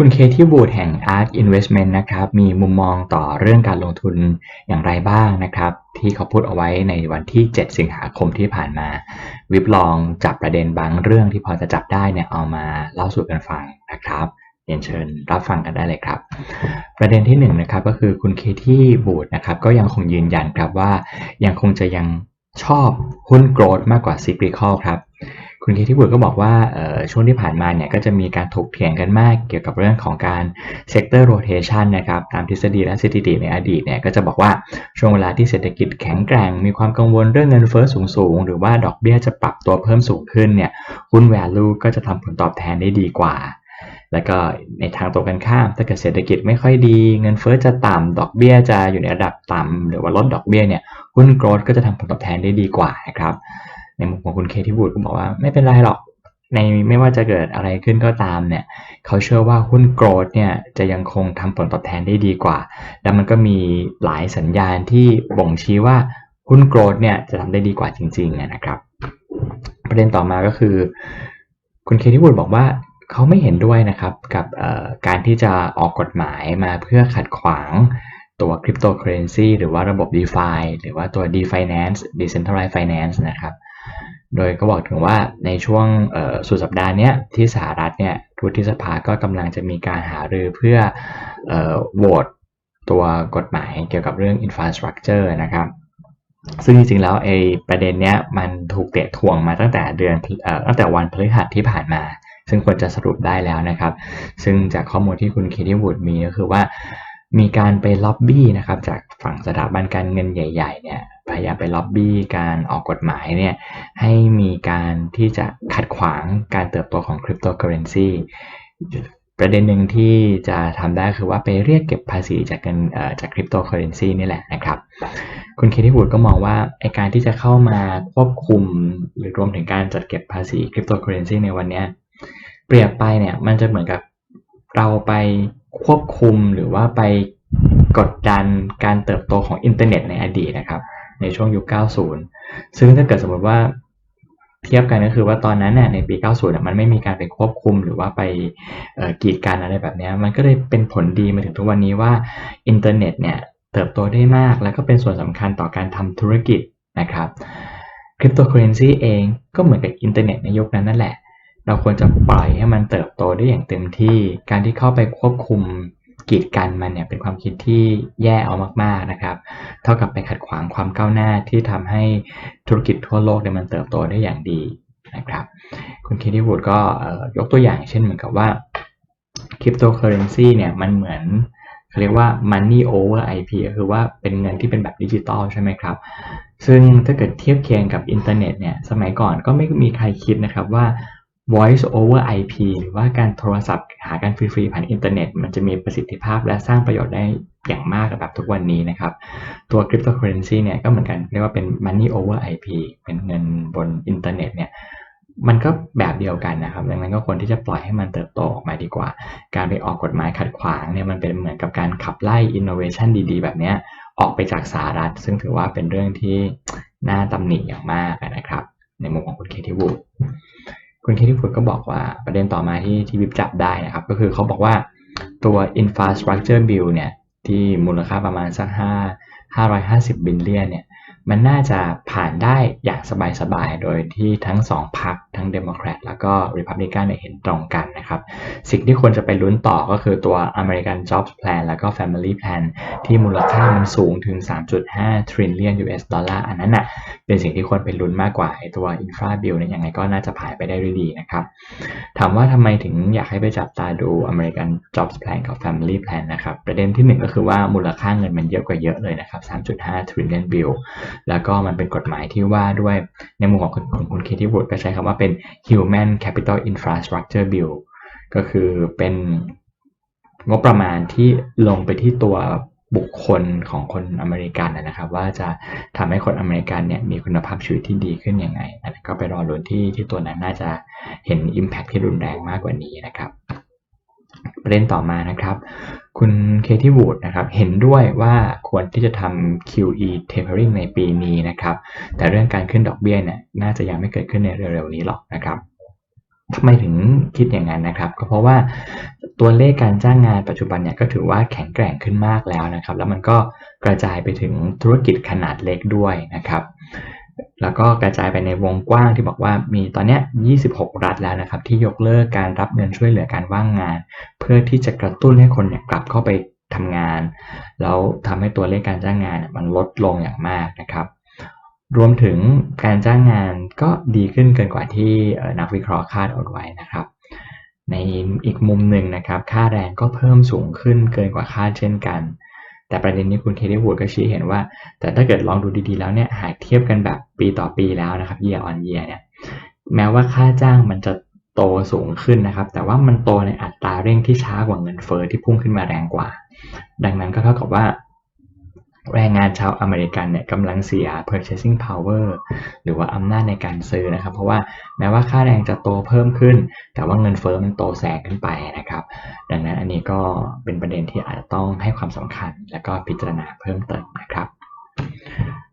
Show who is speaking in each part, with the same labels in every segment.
Speaker 1: คุณเคที่บูดแห่ง ARK Investment นะครับ มีมุมมองต่อเรื่องการลงทุนอย่างไรบ้างนะครับ ที่เขาพูดเอาไว้ในวันที่ 7 สิงหาคมที่ผ่านมา วิบลองจับประเด็นบางเรื่องที่พอจะจับได้เนี่ยเอามาเล่าสู่กันฟังนะครับเรียนเชิญรับฟังกันได้เลยครับ ประเด็นที่1นนะครับก็คือคุณเคที่บูดนะครับก็ยังคงยืนยันครับว่ายังคงจะยังชอบหุ้นโกรดมากกว่าซิกริคอลครับ คุณเคที่บุตก็บอกว่าช่วงที่ผ่านมาเนี่ยก็จะมีการถกเถียงกันมากเกี่ยวกับเรื่องของการเซกเตอร์โรเทชันนะครับตามทฤษฎีและสถิติในอดีตเนี่ยก็จะบอกว่าช่วงเวลาที่เศรษฐกิจแข็งแกร่ง มีความกังวลเรื่องเงินเฟ้อสูงๆ หรือว่าดอกเบี้ยจะปรับตัวเพิ่มสูงขึ้นเนี่ยหุ้น value ก็จะทำผลตอบแทนได้ดีกว่าแล้วก็ในทางตรงกันข้าม ถ้าเกิดเศรษฐกิจไม่ค่อยดี เงินเฟ้อจะต่ำดอกเบี้ยจะอยู่ในระดับต่ำหรือว่าลดดอกเบี้ยเนี่ยหุ้นโกลด์ก็จะทำผลตอบแทนได้ดีกว่านะครับ ในมุมของคุณเคที่บูดก็บอกว่าไม่เป็นไรหรอกในไม่ว่าจะเกิดอะไรขึ้นก็ตามเนี่ยเขาเชื่อว่าหุ้นโกรดเนี่ยจะยังคงทำผลตอบแทนได้ดีกว่า แล้วมันก็มีหลายสัญญาณที่บ่งชี้ว่าหุ้นโกรดเนี่ยจะทำได้ดีกว่าจริงๆนะครับ ประเด็นต่อมาก็คือ คุณเคที่บูดบอกว่าเขาไม่เห็นด้วยนะครับกับการที่จะออกกฎหมายมาเพื่อขัดขวางตัวคริปโตเคอเรนซีหรือว่าระบบ d e f าหรือว่าตัว DeFinance Decentralized Finance นะครับ โดยก็บอกถึงว่าในช่วงสุดสัปดาห์นี้ที่สหรัฐเนี่ยวุฒิสภาก็กำลังจะมีการหารือเพื่อโหวตตัวกฎหมายเกี่ยวกับเรื่อง infrastructure นะครับ ซึ่งจริงๆแล้วไอ้ประเด็นเนี้ยมันถูกเตะทวงมาตั้งแต่เดือนตั้งแต่วันพฤหัสที่ผ่านมา ซึ่งควรจะสรุปได้แล้วนะครับ ซึ่งจากข้อมูลที่คุณคิที่วูดมีก็คือว่ามีการไปล็อบบี้นะครับจากฝั่งสถาบันการเงินใหญ่ ๆ เนี่ย พยายามไปล็อบบี้การออกกฎหมายเนี่ยให้มีการที่จะขัดขวางการเติบโตของคริปโตเคอเรนซีประเด็นหนึ่งที่จะทำได้คือว่าไปเรียกเก็บภาษีจากกันจากคริปโตเคอเรนซีนี่แหละนะครับ คุณเคที่บูดก็มองว่าไอการที่จะเข้ามาควบคุมหรือรวมถึงการจัดเก็บภาษีคริปโตเคอเรนซีในวันนี้เปรียบไปเนี่ยมันจะเหมือนกับเราไปควบคุมหรือว่าไปกดดันการเติบโตของอินเทอร์เน็ตในอดีตนะครับ ในช่วงยุค 90 ซึ่งถ้าเกิดสมมติว่าเทียบกันก็คือว่าตอนนั้นเนี่ยในปี 90 มันไม่มีการไปควบคุมหรือว่าไปกีดกันอะไรแบบนี้ มันก็เลยเป็นผลดีมาถึงทุกวันนี้ว่าอินเทอร์เน็ตเนี่ยเติบโตได้มาก แล้วก็เป็นส่วนสำคัญต่อการทำธุรกิจนะครับคริปโตเคอเรนซีเองก็เหมือนกับอินเทอร์เน็ตในยุคนั้นนั่นแหละ เราควรจะปล่อยให้มันเติบโตได้อย่างเต็มที่ การที่เข้าไปควบคุม กีดกันมันเนี่ยเป็นความคิดที่แย่เอามากๆนะครับ เท่ากับไปขัดขวางความก้าวหน้าที่ทำให้ธุรกิจทั่วโลกเนี่ยมันเติบโตได้อย่างดีนะครับ คุณเคที่วูดก็ยกตัวอย่างเช่นเหมือนกับว่าคริปโตเคอเรนซีเนี่ยมันเหมือนเขาเรียกว่า money over IP ก็คือว่าเป็นเงินที่เป็นแบบดิจิตอลใช่ไหมครับ ซึ่งถ้าเกิดเทียบเคียงกับอินเทอร์เน็ตเนี่ยสมัยก่อนก็ไม่มีใครคิดนะครับว่า voice over IP หรือว่าการโทรศัพท์หากันฟรีๆผ่านอินเทอร์เน็ต มันจะมีประสิทธิภาพและสร้างประโยชน์ได้อย่างมากแบบทุกวันนี้นะครับ ตัวคริปโตเคอเรนซีเนี่ยก็เหมือนกันเรียกว่าเป็น money over IP เป็นเงินบนอินเทอร์เน็ตเนี่ยมันก็แบบเดียวกันนะครับ ดังนั้นก็ควรที่จะปล่อยให้มันเติบโตออกมาดีกว่า การไปออกกฎหมายขัดขวางเนี่ยมันเป็นเหมือนกับการขับไล่อินโนเวชันดีๆ แบบนี้ออกไปจากสหรัฐ ซึ่งถือว่าเป็นเรื่องที่น่าตำหนิอย่างมากนะครับ ในมุมของคุณเคทีวูด คุณเคที่ฟูดก็บอกว่าประเด็นต่อมาที่ที่วิบจับได้นะครับ ก็คือเขาบอกว่าตัว infrastructure bill เนี่ยที่มูลค่าประมาณสัก 5 550 บิลเลียนเนี่ยมันน่าจะผ่านได้อย่างสบายๆ โดยที่ทั้งสองพรรค ทั้งเดโมแครตแล้วก็ริพับลิกันเห็นตรงกันนะครับ สิ่งที่ควรจะไปลุ้นต่อก็คือตัว American Jobs Plan แล้วก็ Family Plan ที่มูลค่ามันสูงถึง 3.5 trillion US ดอลลาร์อันนั้นนะ่ะเป็นสิ่งที่ควรไปลุ้นมากกว่าตัว Infra Bill เนี่ยยังไงก็น่าจะผ่านไปได้ด้วยดีนะครับ ถามว่าทำไมถึงอยากให้ไปจับตาดู American Jobs Plan กับ Family Plan นะครับ ประเด็นที่ 1 ก็คือว่ามูลค่าเงินมันเยอะกว่าเยอะเลยนะครับ 3.5 trillion bill แล้วก็มันเป็นกฎหมายที่ว่าด้วยในมุมของคุณคุณเคที่บุตก็ใช้คำว่าเป็น Human Capital Infrastructure Bill ก็คือเป็นงบประมาณที่ลงไปที่ตัวบุคคลของคนอเมริกันนะครับ ว่าจะทำให้คนอเมริกันเนี่ยมีคุณภาพชีวิตที่ดีขึ้นยังไงนก็ไปรอลุ้นที่ที่ตัวนั้นน่าจะเห็น Impact ที่รุนแรงมากกว่านี้นะครับ ประเด็นต่อมานะครับ คุณเคที่วูดนะครับเห็นด้วยว่าควรที่จะทำ QE tapering ในปีนี้นะครับ แต่เรื่องการขึ้นดอกเบี้ยเนี่ยน่าจะยังไม่เกิดขึ้นในเร็วๆนี้หรอกนะครับทำไมถึงคิดอย่างนั้นนะครับ ก็เพราะว่าตัวเลขการจ้างงานปัจจุบันเนี่ยก็ถือว่าแข็งแกร่งขึ้นมากแล้วนะครับ แล้วมันก็กระจายไปถึงธุรกิจขนาดเล็กด้วยนะครับ แล้วก็กระจายไปในวงกว้างที่บอกว่ามีตอนนี้ 26 รัฐแล้วนะครับ ที่ยกเลิกการรับเงินช่วยเหลือการว่างงาน เพื่อที่จะกระตุ้นให้คนเนี่ยกลับเข้าไปทำงาน แล้วทำให้ตัวเลขการจ้างงานมันลดลงอย่างมากนะครับ รวมถึงการจ้างงานก็ดีขึ้นเกินกว่าที่นักวิเคราะห์คาดเอาไว้นะครับ ในอีกมุมหนึ่งนะครับ ค่าแรงก็เพิ่มสูงขึ้นเกินกว่าคาดเช่นกัน แต่ประเด็นนี้คุณเคที่วูดก็ชี้เห็นว่า แต่ถ้าเกิดลองดูดีๆแล้วเนี่ยหากเทียบกันแบบปีต่อปีแล้วนะครับ year on year เนี่ยแม้ว่าค่าจ้างมันจะโตสูงขึ้นนะครับ แต่ว่ามันโตในอัตราเร่งที่ช้ากว่าเงินเฟอ้อที่พุ่งขึ้นมาแรงกว่า ดังนั้นก็เท่ากับว่า แรงงานชาวอเมริกันเนี่ยกำลังเสีย purchasing power หรือว่าอำนาจในการซื้อนะครับ เพราะว่าแม้ว่าค่าแรงจะโตเพิ่มขึ้น แต่ว่าเงินเฟอ้อมันโตแซงขึ้นไปนะครับ ดังนั้นอันนี้ก็เป็นประเด็นที่อาจจะต้องให้ความสำคัญ และก็พิจารณาเพิ่มเติมนะครับ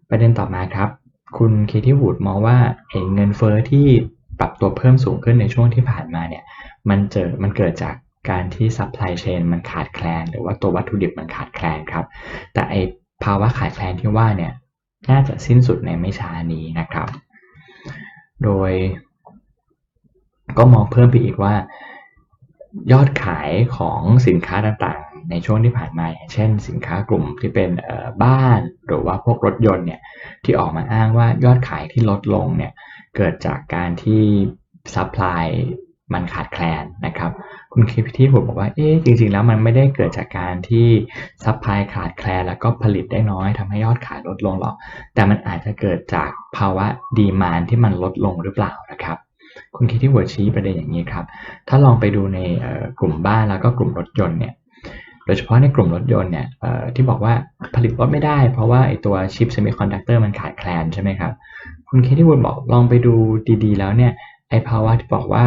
Speaker 1: ประเด็นต่อมาครับ คุณเคที่วูดมองว่าไอ้เงินเฟอ้อที่ปรับตัวเพิ่มสูงขึ้นในช่วงที่ผ่านมาเนี่ยมันเจอมันเกิดจากการที่ซัพพลายเชนมันขาดแคลน หรือว่าตัววัตถุดิบมันขาดแคลนครับ แต่ไอ ภาวะขาดแคลนที่ว่าเนี่ยน่าจะสิ้นสุดในไม่ช้านี้นะครับ โดย ก็มองเพิ่มไปอีกว่า ยอดขายของสินค้าต่างๆ ในช่วงที่ผ่านมาอย่างเช่น สินค้ากลุ่มที่เป็นบ้านหรือว่าพวกรถยนต์เนี่ยที่ออกมาอ้างว่ายอดขายที่ลดลงเนี่ยเกิดจากการที่ซัพพลาย มันขาดแคลนนะครับ คุณคิที่ผมบอกว่า เอ๊ะ จริง ๆ แล้วมันไม่ได้เกิดจากการที่ซัพพลายขาดแคลน แล้วก็ผลิตได้น้อยทำให้ยอดขายลดลงหรอก แต่มันอาจจะเกิดจากภาวะดีมานที่มันลดลงหรือเปล่านะครับคุณคิดที่หัวชี้ประเด็นอย่างนี้ครับ ถ้าลองไปดูในกลุ่มบ้านแล้วก็กลุ่มรถยนต์เนี่ย โดยเฉพาะในกลุ่มรถยนต์เนี่ยที่บอกว่าผลิตรถไม่ได้ เพราะว่าไอตัวชิปเซมิคอนดักเตอร์มันขาดแคลนใช่ไหมครับ คุณเคที่วูดบอกลองไปดูดีๆ แล้วเนี่ยไอภาวะที่บอกว่า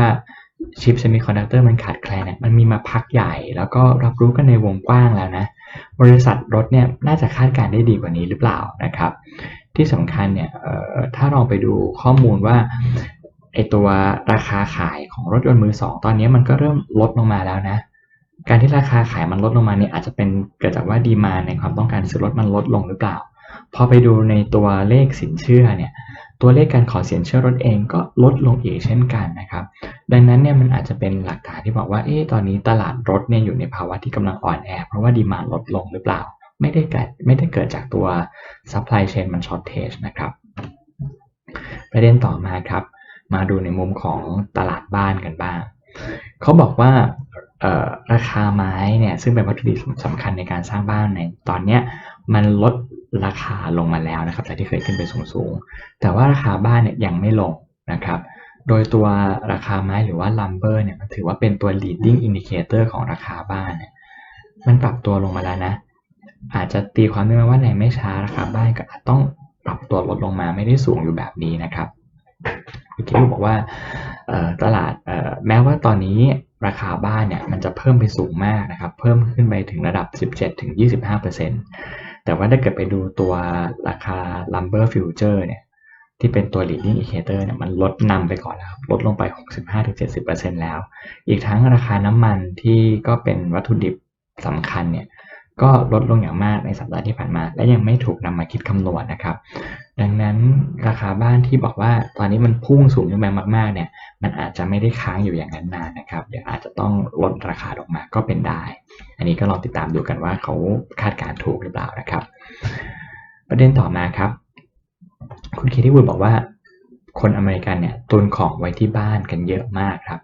Speaker 1: ชิปเซมิคอนดักเตอร์มันขาดแคลนเนี่ยมันมีมาพักใหญ่ แล้วก็รับรู้กันในวงกว้างแล้วนะ บริษัทรถเนี่ยน่าจะคาดการได้ดีกว่านี้หรือเปล่านะครับ ที่สำคัญเนี่ยถ้าลองไปดูข้อมูลว่าไอตัวราคาขายของรถยนต์มือสองตอนนี้มันก็เริ่มลดลงมาแล้วนะ การที่ราคาขายมันลดลงมาเนี่ยอาจจะเป็นเกิดจากว่าดีมาในความต้องการซื้อรถมันลดลงหรือเปล่า พอไปดูในตัวเลขสินเชื่อเนี่ย ตัวเลขการขอสินเชื่อรถเองก็ลดลงอีกเช่นกันนะครับ ดังนั้นเนี่ยมันอาจจะเป็นหลักฐานที่บอกว่าเอ๊ะตอนนี้ตลาดรถเนี่ยอยู่ในภาวะที่กำลังอ่อนแอเพราะว่าดีมาลดลงหรือเปล่า ไม่ได้เกิดไม่ได้เกิดจากตัว supply chain มัน shortage นะครับ ประเด็นต่อมาครับ มาดูในมุมของตลาดบ้านกันบ้างเขาบอกว่าราคาไม้เนี่ยซึ่งเป็นวัตถุดิบสำคัญในการสร้างบ้านในตอนนี้มันลด ราคาลงมาแล้วนะครับจากที่เคยขึ้นไปสูงๆ แต่ว่าราคาบ้านเนี่ยยังไม่ลงนะครับโดยตัวราคาไม้หรือว่า lumber เนี่ยมันถือว่าเป็นตัว leading indicator ของราคาบ้านเนี่ยมันปรับตัวลงมาแล้วนะ อาจจะตีความได้ไหมว่าในไม่ช้าราคาบ้านก็อาจต้องปรับตัวลดลงมาไม่ได้สูงอยู่แบบนี้นะครับพี่คิวบอกว่าตลาดแม้ว่าตอนนี้ราคาบ้านเนี่ยมันจะเพิ่มไปสูงมากนะครับ เพิ่มขึ้นไปถึงระดับ 17-25% แต่ว่าถ้าเกิดไปดูตัวราคา lumber future เนี่ยที่เป็นตัว leading indicator เนี่ยมันลดนำไปก่อนแล้วลดลงไป 65-70%แล้ว อีกทั้งราคาน้ำมันที่ก็เป็นวัตถุดิบสำคัญเนี่ย ก็ลดลงอย่างมากในสัปดาห์ที่ผ่านมา และยังไม่ถูกนำมาคิดคำนวณนะครับ ดังนั้นราคาบ้านที่บอกว่าตอนนี้มันพุ่งสูงขึ้นไปมากๆเนี่ยมันอาจจะไม่ได้ค้างอยู่อย่างนั้นนานนะครับเดี๋ยวอาจจะต้องลดราคาลงมาก็เป็นได้ อันนี้ก็ลองติดตามดูกันว่าเขาคาดการถูกหรือเปล่านะครับ ประเด็นต่อมาครับ คุณเคที่วูดบอกว่าคนอเมริกันเนี่ยตุนของไว้ที่บ้านกันเยอะมากครับ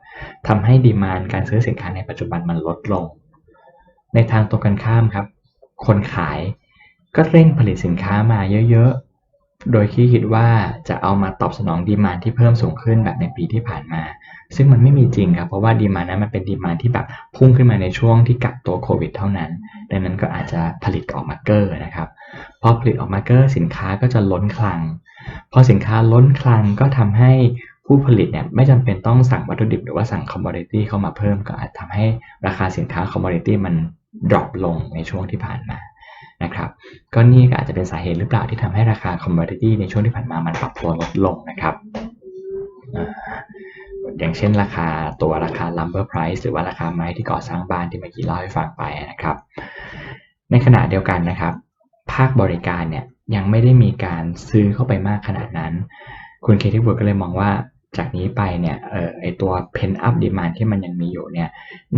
Speaker 1: ทำให้ดีมานการซื้อสินค้าในปัจจุบันมันลดลง ในทางตรงกันข้ามครับ คนขายก็เร่งผลิตสินค้ามาเยอะๆ โดยที่คิดว่าจะเอามาตอบสนองดีมานที่เพิ่มสูงขึ้นแบบในปีที่ผ่านมา ซึ่งมันไม่มีจริงครับ เพราะว่าดีมานนั้นมันเป็นดีมานที่แบบพุ่งขึ้นมาในช่วงที่กักตัวโควิดเท่านั้น ดังนั้นก็อาจจะผลิตออกมาเกอร์นะครับ พอผลิตออกมาเกอร์สินค้าก็จะล้นคลัง พอสินค้าล้นคลังก็ทำให้ผู้ผลิตเนี่ยไม่จำเป็นต้องสั่งวัตถุดิบหรือว่าสั่งคอมมอดิตี้เข้ามาเพิ่มก็อาจทำให้ราคาสินค้าคอมมอดิตี้มัน ดรอปลงในช่วงที่ผ่านมานะครับก็นี่ก็อาจจะเป็นสาเหตุหรือเปล่าที่ทำให้ราคาคอมมอดิตี้ในช่วงที่ผ่านมามันปรับตัวลดลงนะครับอย่างเช่นราคาตัวราคา lumber price หรือว่าราคาไม้ที่ก่อสร้างบ้านที่เมื่อกี้เล่าให้ฟังไปนะครับ ในขณะเดียวกันนะครับ ภาคบริการเนี่ยยังไม่ได้มีการซื้อเข้าไปมากขนาดนั้น คุณเคที่บุตก็เลยมองว่า จากนี้ไปเนี่ยเออไอตัว pen up demand ที่มันยังมีอยู่เนี่ย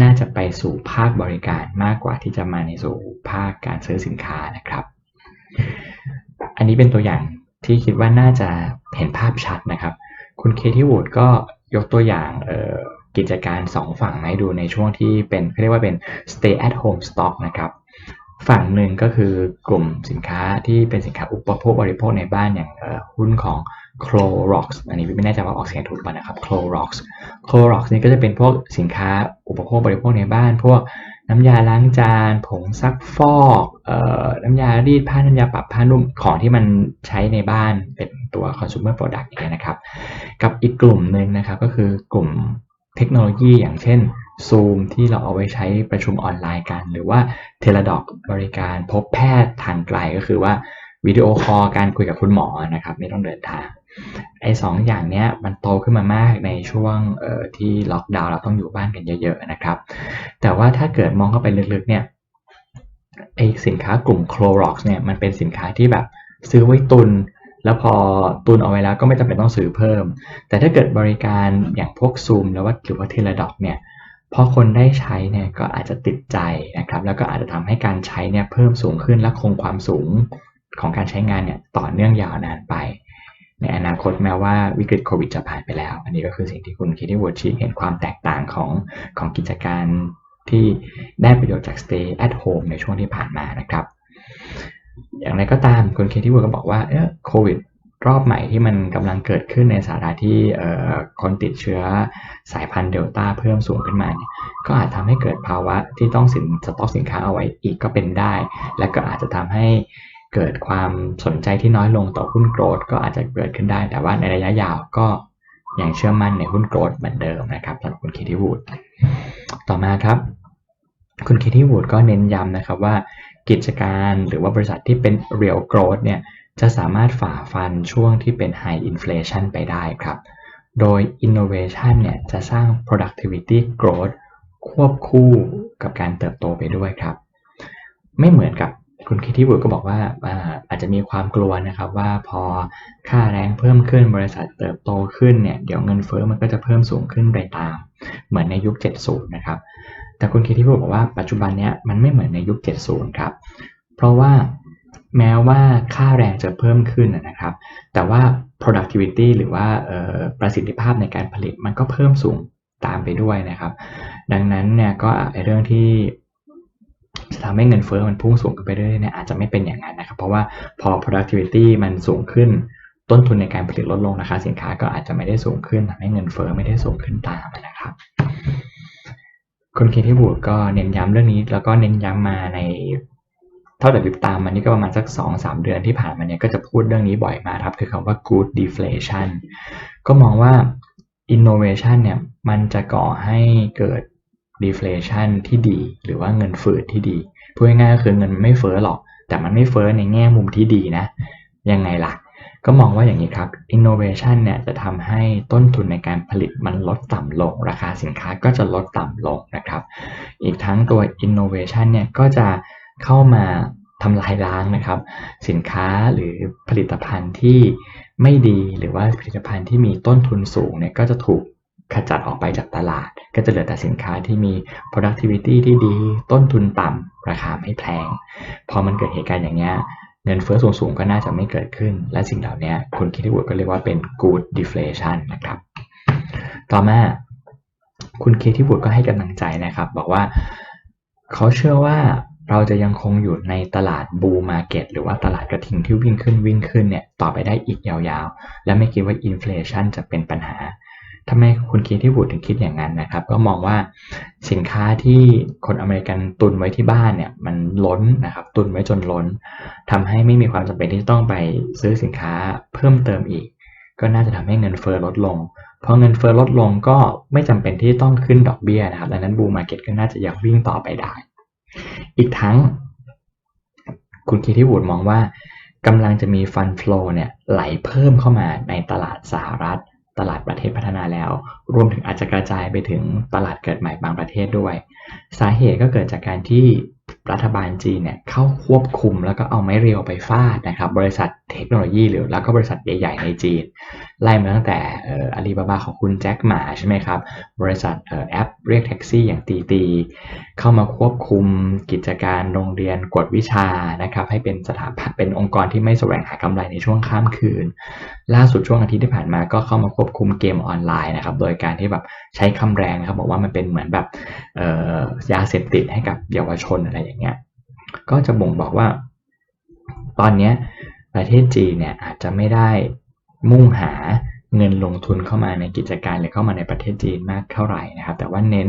Speaker 1: น่าจะไปสู่ภาคบริการมากกว่าที่จะมาในสู่ภาคการซื้อสินค้านะครับ อันนี้เป็นตัวอย่างที่คิดว่าน่าจะเห็นภาพชัดนะครับ คุณเคที่วูดก็ยกตัวอย่างกิจการ 2 ฝั่งให้ดูในช่วงที่เป็นเรียกว่าเป็น stay at home stock นะครับฝั่งหนึ่งก็คือกลุ่มสินค้าที่เป็นสินค้าอุปโภคบริโภคในบ้านอย่างหุ้นของ Clorox อันนี้ไม่แน่ใจว่าออกเสียงถูกป่ะนะครับ Clorox Clorox นี่ก็จะเป็นพวกสินค้าอุปโภคบริโภคในบ้าน พวกน้ำยาล้างจาน ผงซักฟอกเอ่อน้ำยารีดผ้าน้ำยาปรับผ้านุ่มของที่มันใช้ในบ้านเป็นตัว consumer product อย่างเงี้ยนะครับ กับอีกกลุ่มหนึ่งนะครับก็คือกลุ่มเทคโนโลยีอย่างเช่น Zoom ที่เราเอาไว้ใช้ประชุมออนไลน์กัน หรือว่า Teladoc บริการพบแพทย์ทางไกลก็คือว่าวิดีโอคอลการคุยกับคุณหมอนะครับไม่ต้องเดินทาง ไอ้สองอย่างเนี้ยมันโตขึ้นมามากในช่วงเอ่อที่ล็อกดาวน์เราต้องอยู่บ้านกันเยอะๆนะครับ แต่ว่าถ้าเกิดมองเข้าไปลึกๆเนี่ยไอ้สินค้ากลุ่ม Clorox เนี่ยมันเป็นสินค้าที่แบบซื้อไว้ตุน แล้วพอตุนเอาไว้แล้วก็ไม่จำเป็นต้องซื้อเพิ่ม แต่ถ้าเกิดบริการอย่างพวก Zoom แล้วว่าหรือว่า Teladoc เนี่ยพอคนได้ใช้เนี่ยก็อาจจะติดใจนะครับ แล้วก็อาจจะทำให้การใช้เนี่ยเพิ่มสูงขึ้นและคงความสูงของการใช้งานเนี่ยต่อเนื่องยาวนานไป ในอนาคตแม้ว่าวิกฤตโควิดจะผ่านไปแล้ว อันนี้ก็คือสิ่งที่คุณคิดที่วอชีเห็นความแตกต่างของของกิจการที่ได้ประโยชน์จาก stay at home ในช่วงที่ผ่านมานะครับ อย่างไรก็ตามคุณเคที่วอก็บอกว่าเออโควิดรอบใหม่ที่มันกำลังเกิดขึ้นในสถานที่คนติดเชื้อสายพันธุ์เดลต้าเพิ่มสูงขึ้นมาเนี่ยก็อาจทำให้เกิดภาวะที่ต้องสินสต็อกสินค้าเอาไว้อีกก็เป็นได้ และก็อาจจะทำให้ เกิดความสนใจที่น้อยลงต่อหุ้นโกรดก็อาจจะเกิดขึ้นได้ แต่ว่าในระยะยาวก็ยังเชื่อมั่นในหุ้นโกรดเหมือนเดิมนะครับสำหรับคุณเคที่วูดต่อมาครับ คุณเคที่วูดก็เน้นย้ำนะครับว่ากิจการหรือว่าบริษัทที่เป็น real growth เนี่ยจะสามารถฝ่าฟันช่วงที่เป็น high inflation ไปได้ครับ โดย innovation เนี่ยจะสร้าง productivity growth ควบคู่กับการเติบโตไปด้วยครับ ไม่เหมือนกับ คุณคิดที่บุตก็บอกว่าอาจจะมีความกลัวนะครับว่าพอค่าแรงเพิ่มขึ้นบริษัทเติบโตขึ้นเนี่ยเดี๋ยวเงินเฟ้อมันก็จะเพิ่มสูงขึ้นไปตาม เหมือนในยุค 70 นะครับ แต่คุณคิดที่บุตบอกว่าปัจจุบันเนี้ยมันไม่เหมือนในยุค 70 ครับ เพราะว่าแม้ว่าค่าแรงจะเพิ่มขึ้นนะครับ แต่ว่า productivity หรือว่าประสิทธิภาพในการผลิตมันก็เพิ่มสูงตามไปด้วยนะครับ ดังนั้นเนี่ยก็เรื่องที่ จะทำให้เงินเฟ้อมันพุ่งสูงขึ้นไปเรื่อยๆเนี่ยอาจจะไม่เป็นอย่างนั้นนะครับ เพราะว่าพอ productivity มันสูงขึ้นต้นทุนในการผลิตลดลงราคาสินค้าก็อาจจะไม่ได้สูงขึ้นทำให้เงินเฟ้อไม่ได้สูงขึ้นตามนะครับคุณเคที่บูดก็เน้นย้ำเรื่องนี้ แล้วก็เน้นย้ำมาในเท่าแต่ติดตามมันนี่ก็ประมาณสัก 2-3 เดือนที่ผ่านมาเนี่ยก็จะพูดเรื่องนี้บ่อยมากครับ คือคำว่า good deflation ก็มองว่า innovation เนี่ยมันจะก่อให้เกิด deflation ที่ดี หรือว่าเงินฝืดที่ดีพูดง่ายๆก็คือเงินไม่เฟ้อหรอก แต่มันไม่เฟ้อในแง่มุมที่ดีนะ ยังไงล่ะ ก็มองว่าอย่างนี้ครับ innovation เนี่ยจะทำให้ต้นทุนในการผลิตมันลดต่ำลง ราคาสินค้าก็จะลดต่ำลงนะครับ อีกทั้งตัว innovation เนี่ยก็จะเข้ามาทำลายล้างนะครับ สินค้าหรือผลิตภัณฑ์ที่ไม่ดีหรือว่าผลิตภัณฑ์ที่มีต้นทุนสูงเนี่ยก็จะถูก ขจัดออกไปจากตลาด ก็จะเหลือแต่สินค้าที่มี productivity ที่ดี ต้นทุนต่ำราคาไม่แพง พอมันเกิดเหตุการณ์อย่างเงี้ยเงินเฟ้อสูงๆก็น่าจะไม่เกิดขึ้น และสิ่งเหล่านี้คุณคิดวูดก็เรียกว่าเป็น good deflation นะครับ ต่อมาคุณเคที่วูดก็ให้กำลังใจนะครับ บอกว่าเขาเชื่อว่าเราจะยังคงอยู่ในตลาดบูมาเก็ตหรือว่าตลาดกระทิงที่วิ่งขึ้นวิ่งขึ้นเนี่ยต่อไปได้อีกยาวๆ และไม่คิดว่าอินฟลชันจะเป็นปัญหา ทำไมคุณคีที่บูดถึงคิดอย่างนั้นนะครับ ก็มองว่าสินค้าที่คนอเมริกันตุนไว้ที่บ้านเนี่ยมันล้นนะครับตุนไว้จนล้นทำให้ไม่มีความจำเป็นที่จะต้องไปซื้อสินค้าเพิ่มเติมอีก ก็น่าจะทำให้เงินเฟอ้อลดลงพอเงินเฟอ้อลดลงก็ไม่จำเป็นที่ต้องขึ้นดอกเบี้ยนะครับดังนั้นบูมมาเก็ตก็น่าจะยังวิ่งต่อไปได้ อีกทั้ง คุณคีที่บูดมองว่ากำลังจะมีฟันฟลูเนี่ยไหลเพิ่มเข้ามาในตลาดสหรัฐ ตลาดประเทศพัฒนาแล้ว รวมถึงอาจจะกระจายไปถึงตลาดเกิดใหม่บางประเทศด้วย สาเหตุก็เกิดจากการที่รัฐบาลจีนเนี่ยเข้าควบคุมแล้วก็เอาไม้เรียวไปฟาดนะครับ บริษัทเทคโนโลยีหรือแล้วก็บริษัทใหญ่ ๆ ในจีน ไล่มาตั้งแต่อาลีบาบาของคุณแจ็คหมาใช่ไหมครับ บริษัทแอปเรียกแท็กซี่อย่างตีตีเข้ามาควบคุมกิจการโรงเรียนกวดวิชานะครับให้เป็นสถาบันเป็นองค์กรที่ไม่แสวงหากำไรในช่วงข้ามคืน ล่าสุดช่วงอาทิตย์ที่ผ่านมาก็เข้ามาควบคุมเกมออนไลน์นะครับโดยการที่แบบใช้คำแรงนะครับบอกว่ามันเป็นเหมือนแบบยาเสพติดให้กับเยาวชนอะไรอย่างเงี้ยก็จะบ่งบอกว่า ตอนนี้ประเทศจีนเนี่ยอาจจะไม่ได้มุ่งหาเงินลงทุนเข้ามาในกิจการหรือเข้ามาในประเทศจีนมากเท่าไหร่นะครับ แต่ว่าเน้น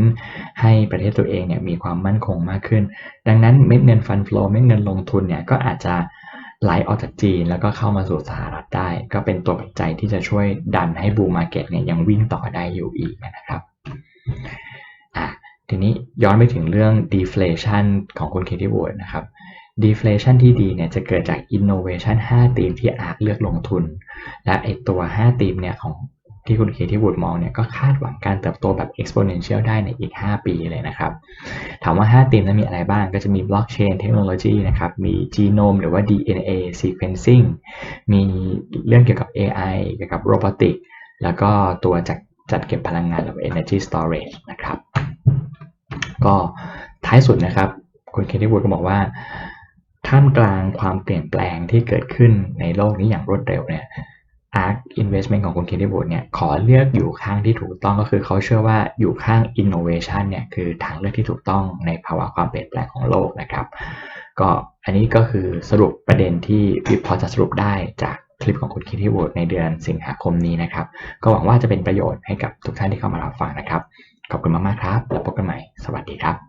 Speaker 1: ให้ประเทศตัวเองเนี่ยมีความมั่นคงมากขึ้น ดังนั้นเม็ดเงินฟันฟลอเม็ดเงินลงทุนเนี่ยก็อาจจะไหลออกจากจีนแล้วก็เข้ามาสู่สหรัฐได้ ก็เป็นตัวปัจจัยที่จะช่วยดันให้บูมมาเก็ตเนี่ยยังวิ่งต่อได้อยู่อีกนะครับ ย้อนไปถึงเรื่อง deflation ของคุณเคที่วูดนะครับ deflation ที่ดีเนี่ยจะเกิดจาก innovation 5ธีมที่อาร์เลือกลงทุน และไอตัว5ธีมเนี่ยของที่คุณเคที่วูดมองเนี่ยก็คาดหวังการเติบโตแบบ exponential ได้ในอีก 5 ปีเลยนะครับ ถามว่า5ธีมนั้นมีอะไรบ้างก็จะมี blockchain technology นะครับ มี genome หรือว่า DNA sequencing มีเรื่องเกี่ยวกับ AI เกี่ยวกับ robotic แล้วก็ตัวจัดจัดเก็บพลังงานหรือ energy storage นะครับ ก็ท้ายสุดนะครับ คุณเคที่วูดก็บอกว่า ท่ามกลางความเปลี่ยนแปลงที่เกิดขึ้นในโลกนี้อย่างรวดเร็วเนี่ย ARK Investment ของคุณเคที่บูดเนี่ยขอเลือกอยู่ข้างที่ถูกต้องก็คือเขาเชื่อว่าอยู่ข้าง innovation เนี่ยคือทางเลือกที่ถูกต้องในภาวะความเปลี่ยนแปลงของโลกนะครับ ก็อันนี้ก็คือสรุปประเด็นที่วิพอจะสรุปได้จากคลิปของคุณคิที่วูดในเดือนสิงหาคมนี้นะครับ ก็หวังว่าจะเป็นประโยชน์ให้กับทุกท่านที่เข้ามารับฟังนะครับ ขอบคุณมากๆครับ แล้วพบกันใหม่ สวัสดีครับ